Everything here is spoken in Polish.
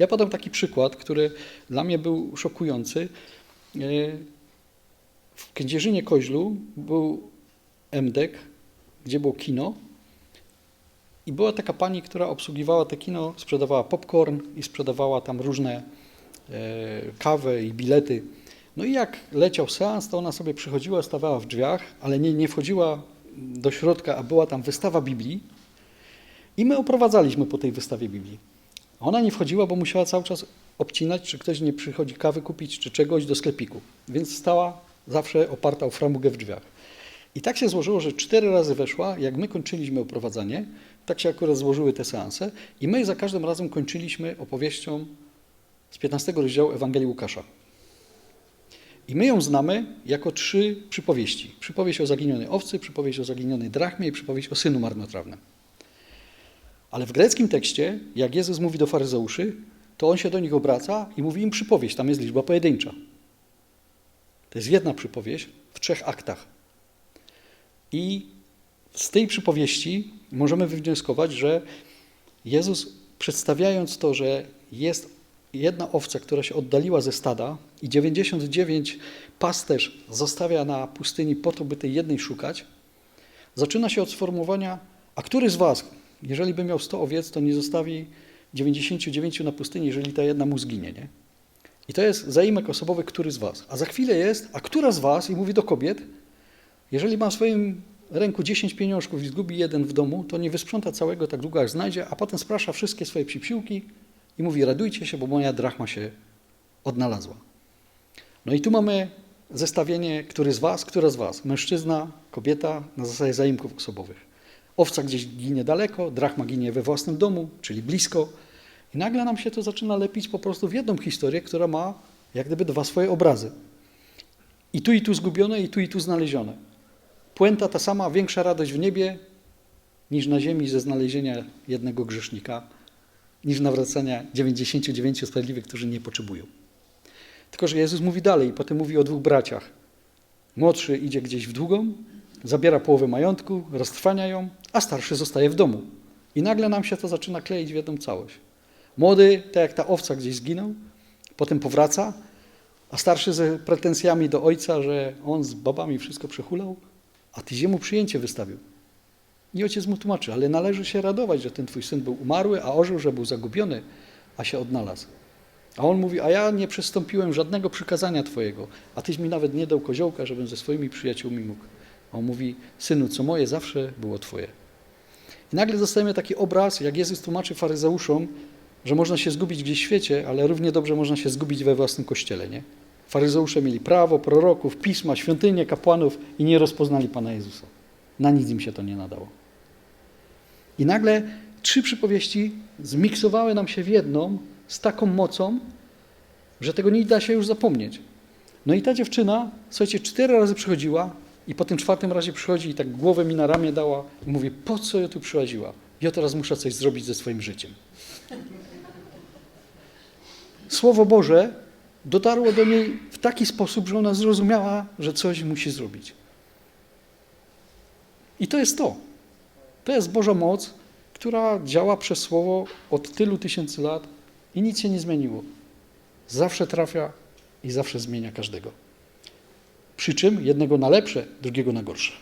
Ja podam taki przykład, który dla mnie był szokujący. E, W Kędzierzynie Koźlu był MDEK, gdzie było kino i była taka pani, która obsługiwała te kino, sprzedawała popcorn i sprzedawała tam różne e, kawę i bilety. No i jak leciał seans, to ona sobie przychodziła, stawała w drzwiach, ale nie, nie wchodziła do środka, a była tam wystawa Biblii. I my oprowadzaliśmy po tej wystawie Biblii. Ona nie wchodziła, bo musiała cały czas obcinać, czy ktoś nie przychodzi kawy kupić, czy czegoś do sklepiku. Więc stała zawsze oparta o framugę w drzwiach. I tak się złożyło, że cztery razy weszła, jak my kończyliśmy oprowadzanie, tak się akurat złożyły te seanse i my za każdym razem kończyliśmy opowieścią z 15 rozdziału Ewangelii Łukasza. I my ją znamy jako trzy przypowieści. Przypowieść o zaginionej owcy, przypowieść o zaginionej drachmie i przypowieść o synu marnotrawnym. Ale w greckim tekście, jak Jezus mówi do faryzeuszy, to on się do nich obraca i mówi im przypowieść, tam jest liczba pojedyncza. To jest jedna przypowieść w trzech aktach. I z tej przypowieści możemy wywnioskować, że Jezus przedstawiając to, że jest jedna owca, która się oddaliła ze stada i 99 pasterz zostawia na pustyni po to, by tej jednej szukać, zaczyna się od sformułowania, a który z was, jeżeli by miał 100 owiec, to nie zostawi 99 na pustyni, jeżeli ta jedna mu zginie, nie? I to jest zaimek osobowy, który z was. A za chwilę jest, a która z was, i mówi do kobiet, jeżeli ma w swoim ręku 10 pieniążków i zgubi jeden w domu, to nie wysprząta całego tak długo, jak znajdzie, a potem sprasza wszystkie swoje psipsiłki i mówi, radujcie się, bo moja drachma się odnalazła. No i tu mamy zestawienie, który z was, która z was. Mężczyzna, kobieta na zasadzie zaimków osobowych. Owca gdzieś ginie daleko, drachma ginie we własnym domu, czyli blisko. I nagle nam się to zaczyna lepić po prostu w jedną historię, która ma jak gdyby dwa swoje obrazy. I tu i tu zgubione, i tu i tu znalezione. Puenta ta sama, większa radość w niebie niż na ziemi ze znalezienia jednego grzesznika, niż nawracania 99 sprawiedliwych, którzy nie potrzebują. Tylko, że Jezus mówi dalej, potem mówi o dwóch braciach. Młodszy idzie gdzieś w długą, zabiera połowę majątku, roztrwania ją, a starszy zostaje w domu. I nagle nam się to zaczyna kleić w jedną całość. Młody, tak jak ta owca gdzieś zginął, potem powraca, a starszy ze pretensjami do ojca, że on z babami wszystko przehulał, a tyś mu przyjęcie wystawił. I ojciec mu tłumaczy, ale należy się radować, że ten twój syn był umarły, a ożył, że był zagubiony, a się odnalazł. A on mówi, a ja nie przystąpiłem żadnego przykazania twojego, a tyś mi nawet nie dał koziołka, żebym ze swoimi przyjaciółmi mógł. On mówi, synu, co moje zawsze było twoje. I nagle dostajemy taki obraz, jak Jezus tłumaczy faryzeuszom, że można się zgubić gdzieś w świecie, ale równie dobrze można się zgubić we własnym kościele, nie? Faryzeusze mieli prawo, proroków, pisma, świątynie, kapłanów i nie rozpoznali Pana Jezusa. Na nic im się to nie nadało. I nagle trzy przypowieści zmiksowały nam się w jedną z taką mocą, że tego nie da się już zapomnieć. No i ta dziewczyna, słuchajcie, cztery razy przychodziła i po tym czwartym razie przychodzi i tak głowę mi na ramię dała i mówi, po co ja tu przychodziła? Ja teraz muszę coś zrobić ze swoim życiem. Słowo Boże dotarło do niej w taki sposób, że ona zrozumiała, że coś musi zrobić. I to jest to. To jest Boża moc, która działa przez Słowo od tylu tysięcy lat i nic się nie zmieniło. Zawsze trafia i zawsze zmienia każdego. Przy czym jednego na lepsze, drugiego na gorsze.